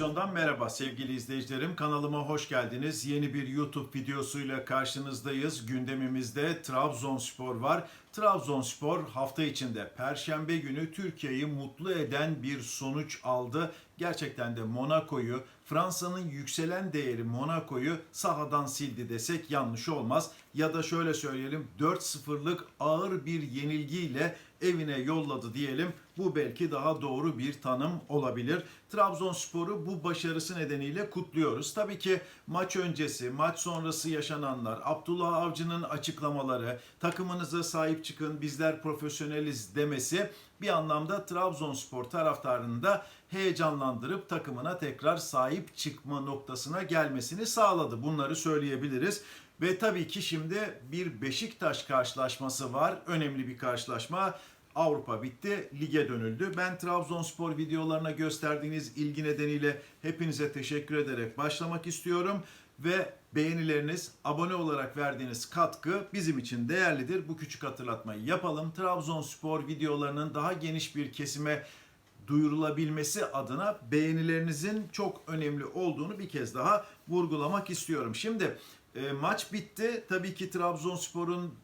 Televizyondan merhaba sevgili izleyicilerim. Kanalıma hoş geldiniz. Yeni bir YouTube videosuyla karşınızdayız. Gündemimizde Trabzonspor var. Trabzonspor hafta içinde Perşembe günü Türkiye'yi mutlu eden bir sonuç aldı. Gerçekten de Monaco'yu, Fransa'nın yükselen değeri Monaco'yu sahadan sildi desek yanlış olmaz. Ya da şöyle söyleyelim 4-0'lık ağır bir yenilgiyle evine yolladı diyelim. Bu belki daha doğru bir tanım olabilir. Trabzonspor'u bu başarısı nedeniyle kutluyoruz. Tabii ki maç öncesi, maç sonrası yaşananlar, Abdullah Avcı'nın açıklamaları, takımınıza sahip çıkın, bizler profesyoneliz demesi bir anlamda Trabzonspor taraftarını da heyecanlandırıp takımına tekrar sahip çıkma noktasına gelmesini sağladı. Bunları söyleyebiliriz. Ve tabii ki şimdi bir Beşiktaş karşılaşması var. Önemli bir karşılaşma. Avrupa bitti, lige dönüldü. Ben Trabzonspor videolarına gösterdiğiniz ilgi nedeniyle hepinize teşekkür ederek başlamak istiyorum. Ve beğenileriniz, abone olarak verdiğiniz katkı bizim için değerlidir. Bu küçük hatırlatmayı yapalım. Trabzonspor videolarının daha geniş bir kesime duyurulabilmesi adına beğenilerinizin çok önemli olduğunu bir kez daha vurgulamak istiyorum. Şimdi e, maç bitti. Tabii ki Trabzonspor'un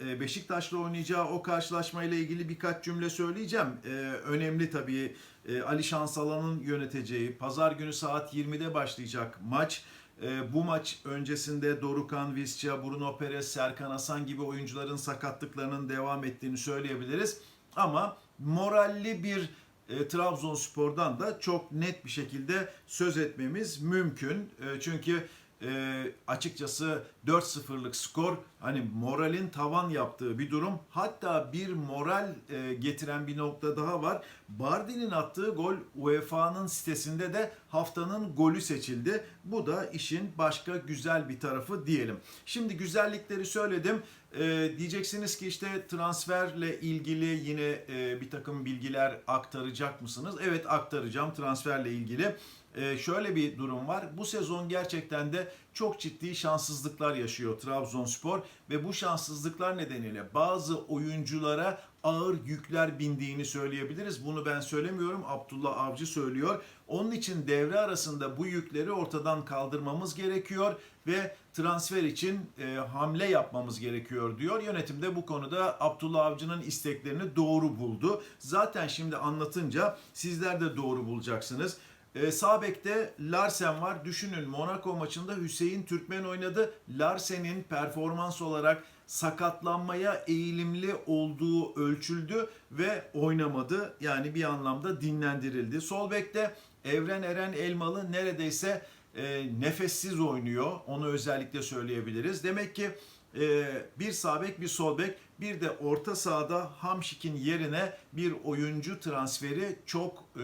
e, Beşiktaş'la oynayacağı o karşılaşmayla ilgili birkaç cümle söyleyeceğim. E, önemli tabii e, Ali Şansalan'ın yöneteceği pazar günü saat 20'de başlayacak maç. E, bu maç öncesinde Dorukan, Visca, Bruno Perez, Serkan Hasan gibi oyuncuların sakatlıklarının devam ettiğini söyleyebiliriz. Ama moralli bir e, Trabzonspor'dan da çok net bir şekilde söz etmemiz mümkün. E, çünkü e, açıkçası 4-0'lık skor hani moralin tavan yaptığı bir durum. Hatta bir moral e, getiren bir nokta daha var. Bardi'nin attığı gol UEFA'nın sitesinde de haftanın golü seçildi. Bu da işin başka güzel bir tarafı diyelim. Şimdi güzellikleri söyledim. E, diyeceksiniz ki işte transferle ilgili yine e, bir takım bilgiler aktaracak mısınız? Evet aktaracağım transferle ilgili. Ee, şöyle bir durum var. Bu sezon gerçekten de çok ciddi şanssızlıklar yaşıyor Trabzonspor ve bu şanssızlıklar nedeniyle bazı oyunculara ağır yükler bindiğini söyleyebiliriz. Bunu ben söylemiyorum. Abdullah Avcı söylüyor. Onun için devre arasında bu yükleri ortadan kaldırmamız gerekiyor ve transfer için e, hamle yapmamız gerekiyor diyor. Yönetim de bu konuda Abdullah Avcı'nın isteklerini doğru buldu. Zaten şimdi anlatınca sizler de doğru bulacaksınız. E, sağ Larsen var. Düşünün Monaco maçında Hüseyin Türkmen oynadı. Larsen'in performans olarak sakatlanmaya eğilimli olduğu ölçüldü ve oynamadı. Yani bir anlamda dinlendirildi. Sol bekte Evren Eren Elmalı neredeyse e, nefessiz oynuyor. Onu özellikle söyleyebiliriz. Demek ki e, bir sağ bek bir sol bek bir de orta sahada Hamşik'in yerine bir oyuncu transferi çok e,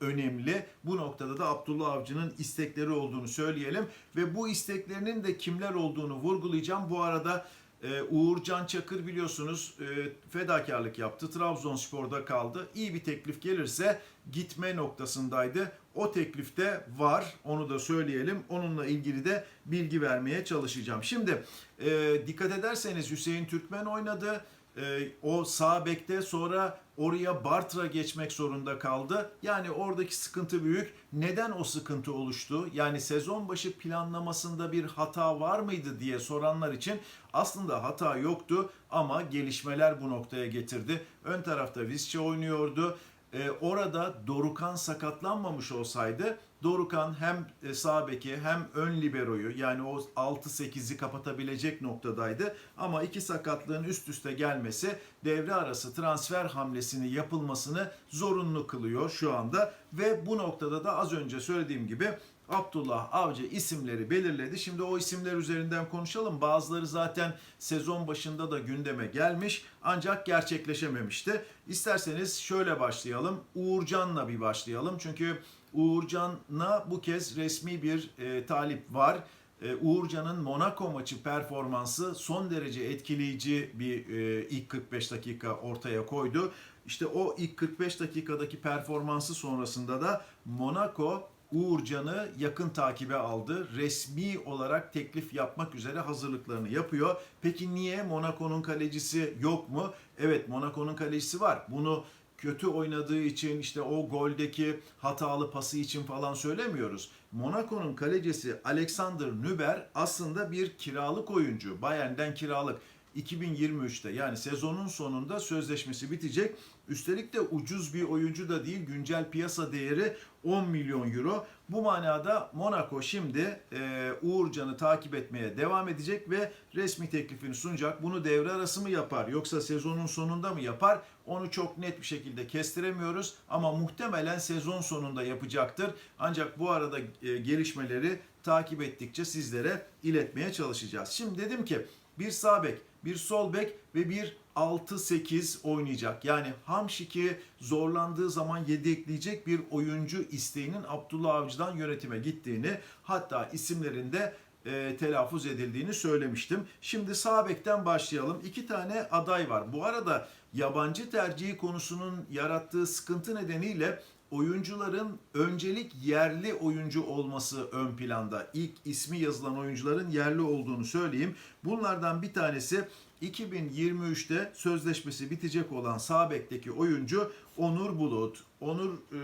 önemli. Bu noktada da Abdullah Avcı'nın istekleri olduğunu söyleyelim ve bu isteklerinin de kimler olduğunu vurgulayacağım. Bu arada ee, Uğurcan Çakır biliyorsunuz e, fedakarlık yaptı. Trabzonspor'da kaldı. İyi bir teklif gelirse gitme noktasındaydı. O teklifte var. Onu da söyleyelim. Onunla ilgili de bilgi vermeye çalışacağım. Şimdi e, dikkat ederseniz Hüseyin Türkmen oynadı. E, o sağ bekte sonra oraya Bartra geçmek zorunda kaldı. Yani oradaki sıkıntı büyük. Neden o sıkıntı oluştu? Yani sezon başı planlamasında bir hata var mıydı diye soranlar için aslında hata yoktu ama gelişmeler bu noktaya getirdi. Ön tarafta Visca oynuyordu. Ee, orada Dorukan sakatlanmamış olsaydı Dorukan hem e, sağ beki hem ön liberoyu yani o 6-8'i kapatabilecek noktadaydı. Ama iki sakatlığın üst üste gelmesi devre arası transfer hamlesini yapılmasını zorunlu kılıyor şu anda. Ve bu noktada da az önce söylediğim gibi Abdullah Avcı isimleri belirledi. Şimdi o isimler üzerinden konuşalım. Bazıları zaten sezon başında da gündeme gelmiş ancak gerçekleşememişti. İsterseniz şöyle başlayalım. Uğurcan'la bir başlayalım. Çünkü Uğurcan'a bu kez resmi bir e, talip var. E, Uğurcan'ın Monaco maçı performansı son derece etkileyici bir e, ilk 45 dakika ortaya koydu. İşte o ilk 45 dakikadaki performansı sonrasında da Monaco Uğurcan'ı yakın takibe aldı. Resmi olarak teklif yapmak üzere hazırlıklarını yapıyor. Peki niye Monaco'nun kalecisi yok mu? Evet Monaco'nun kalecisi var. Bunu kötü oynadığı için işte o goldeki hatalı pası için falan söylemiyoruz. Monaco'nun kalecisi Alexander Nüber aslında bir kiralık oyuncu. Bayern'den kiralık. 2023'te yani sezonun sonunda sözleşmesi bitecek. Üstelik de ucuz bir oyuncu da değil. Güncel piyasa değeri 10 milyon euro. Bu manada Monaco şimdi e, Uğurcan'ı takip etmeye devam edecek ve resmi teklifini sunacak. Bunu devre arası mı yapar yoksa sezonun sonunda mı yapar? Onu çok net bir şekilde kestiremiyoruz ama muhtemelen sezon sonunda yapacaktır. Ancak bu arada e, gelişmeleri takip ettikçe sizlere iletmeye çalışacağız. Şimdi dedim ki bir sağ bek, bir sol bek ve bir 6-8 oynayacak. Yani Hamşik'i zorlandığı zaman yedekleyecek bir oyuncu isteğinin Abdullah Avcı'dan yönetime gittiğini hatta isimlerinde e, telaffuz edildiğini söylemiştim. Şimdi sağ bekten başlayalım. İki tane aday var. Bu arada yabancı tercihi konusunun yarattığı sıkıntı nedeniyle oyuncuların öncelik yerli oyuncu olması ön planda. İlk ismi yazılan oyuncuların yerli olduğunu söyleyeyim. Bunlardan bir tanesi 2023'te sözleşmesi bitecek olan sağ bekteki oyuncu Onur Bulut. Onur e,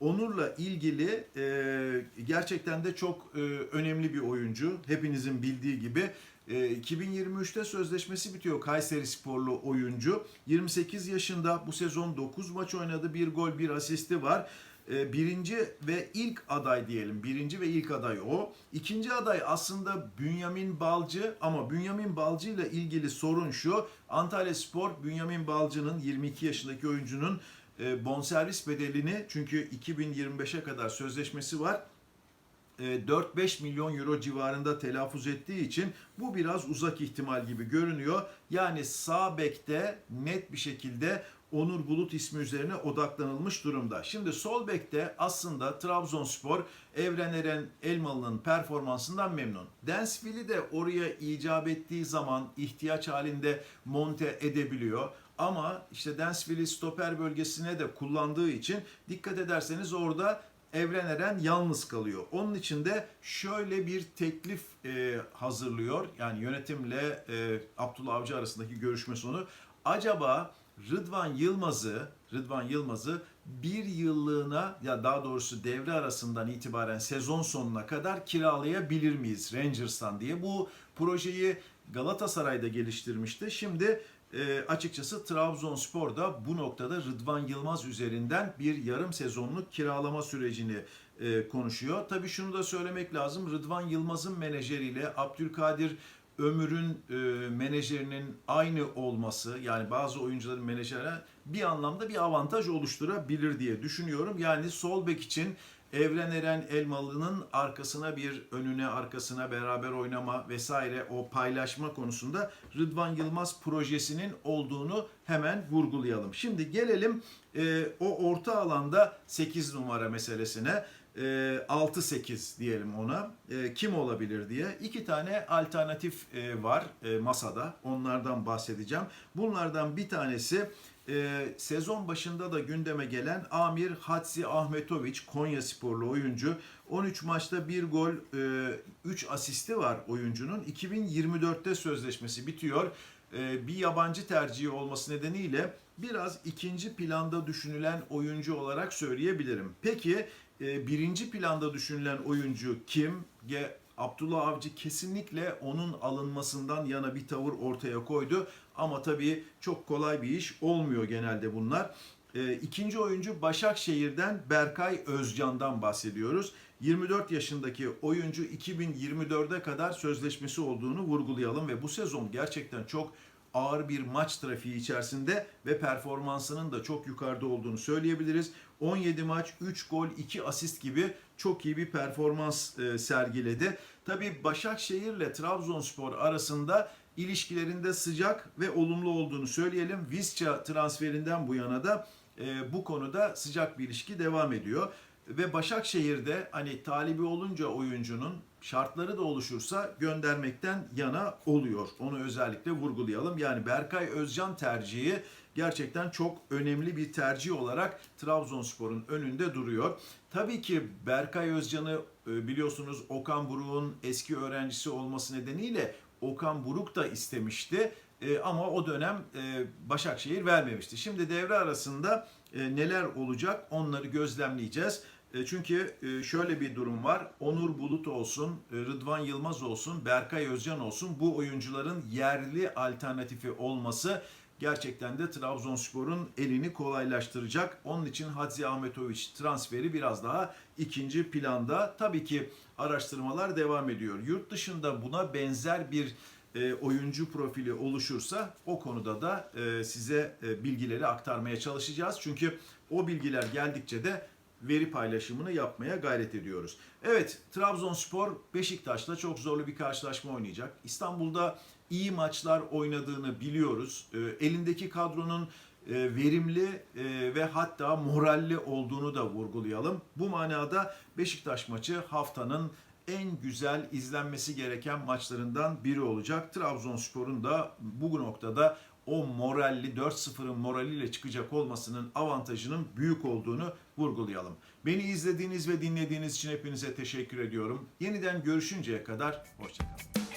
Onur'la ilgili e, gerçekten de çok e, önemli bir oyuncu. Hepinizin bildiği gibi. E, 2023'te sözleşmesi bitiyor Kayseri sporlu oyuncu. 28 yaşında bu sezon 9 maç oynadı. Bir gol bir asisti var. E, birinci ve ilk aday diyelim. Birinci ve ilk aday o. İkinci aday aslında Bünyamin Balcı ama Bünyamin Balcı ile ilgili sorun şu. Antalya Spor Bünyamin Balcı'nın 22 yaşındaki oyuncunun e, bonservis bedelini çünkü 2025'e kadar sözleşmesi var. E, 4-5 milyon euro civarında telaffuz ettiği için bu biraz uzak ihtimal gibi görünüyor. Yani sağ bekte net bir şekilde Onur Bulut ismi üzerine odaklanılmış durumda. Şimdi sol bekte aslında Trabzonspor Evren Eren Elmalı'nın performansından memnun. Densville'i de oraya icap ettiği zaman ihtiyaç halinde monte edebiliyor. Ama işte Densville'i stoper bölgesine de kullandığı için dikkat ederseniz orada Evren Eren yalnız kalıyor. Onun için de şöyle bir teklif e, hazırlıyor. Yani yönetimle e, Abdullah Avcı arasındaki görüşme sonu. Acaba Rıdvan Yılmaz'ı Rıdvan Yılmaz'ı bir yıllığına ya daha doğrusu devre arasından itibaren sezon sonuna kadar kiralayabilir miyiz Rangers'tan diye. Bu projeyi Galatasaray'da geliştirmişti. Şimdi e, açıkçası Trabzonspor da bu noktada Rıdvan Yılmaz üzerinden bir yarım sezonluk kiralama sürecini e, konuşuyor. Tabii şunu da söylemek lazım. Rıdvan Yılmaz'ın menajeriyle Abdülkadir Ömür'ün e, menajerinin aynı olması yani bazı oyuncuların menajere bir anlamda bir avantaj oluşturabilir diye düşünüyorum. Yani sol bek için Evren Eren Elmalı'nın arkasına bir önüne arkasına beraber oynama vesaire o paylaşma konusunda Rıdvan Yılmaz projesinin olduğunu hemen vurgulayalım. Şimdi gelelim e, o orta alanda 8 numara meselesine. E, 6-8 diyelim ona. E, kim olabilir diye. iki tane alternatif e, var e, masada. Onlardan bahsedeceğim. Bunlardan bir tanesi e, sezon başında da gündeme gelen Amir Hatsi Ahmetoviç Konya sporlu oyuncu 13 maçta 1 gol 3 asisti var oyuncunun 2024'te sözleşmesi bitiyor bir yabancı tercihi olması nedeniyle biraz ikinci planda düşünülen oyuncu olarak söyleyebilirim. Peki e, birinci planda düşünülen oyuncu kim? Ge Abdullah Avcı kesinlikle onun alınmasından yana bir tavır ortaya koydu. Ama tabii çok kolay bir iş olmuyor genelde bunlar. E, ikinci oyuncu Başakşehir'den Berkay Özcan'dan bahsediyoruz. 24 yaşındaki oyuncu 2024'e kadar sözleşmesi olduğunu vurgulayalım ve bu sezon gerçekten çok ağır bir maç trafiği içerisinde ve performansının da çok yukarıda olduğunu söyleyebiliriz. 17 maç, 3 gol, 2 asist gibi çok iyi bir performans e, sergiledi. Tabii Başakşehir ile Trabzonspor arasında ilişkilerinde sıcak ve olumlu olduğunu söyleyelim. Visca transferinden bu yana da e, bu konuda sıcak bir ilişki devam ediyor. Ve Başakşehir'de hani talibi olunca oyuncunun şartları da oluşursa göndermekten yana oluyor. Onu özellikle vurgulayalım. Yani Berkay Özcan tercihi gerçekten çok önemli bir tercih olarak Trabzonspor'un önünde duruyor. Tabii ki Berkay Özcan'ı e, biliyorsunuz Okan Buruk'un eski öğrencisi olması nedeniyle Okan Buruk da istemişti. E, ama o dönem e, Başakşehir vermemişti. Şimdi devre arasında neler olacak onları gözlemleyeceğiz. Çünkü şöyle bir durum var. Onur Bulut olsun, e, Rıdvan Yılmaz olsun, Berkay Özcan olsun bu oyuncuların yerli alternatifi olması gerçekten de Trabzonspor'un elini kolaylaştıracak. Onun için Hadzi Ahmetoviç transferi biraz daha ikinci planda. Tabii ki araştırmalar devam ediyor. Yurt dışında buna benzer bir e, oyuncu profili oluşursa o konuda da e, size e, bilgileri aktarmaya çalışacağız. Çünkü o bilgiler geldikçe de veri paylaşımını yapmaya gayret ediyoruz. Evet, Trabzonspor Beşiktaş'la çok zorlu bir karşılaşma oynayacak. İstanbul'da iyi maçlar oynadığını biliyoruz. E, elindeki kadronun e, verimli e, ve hatta moralli olduğunu da vurgulayalım. Bu manada Beşiktaş maçı haftanın en güzel izlenmesi gereken maçlarından biri olacak. Trabzonspor'un da bu noktada o moralli 4-0'ın moraliyle çıkacak olmasının avantajının büyük olduğunu vurgulayalım. Beni izlediğiniz ve dinlediğiniz için hepinize teşekkür ediyorum. Yeniden görüşünceye kadar hoşçakalın.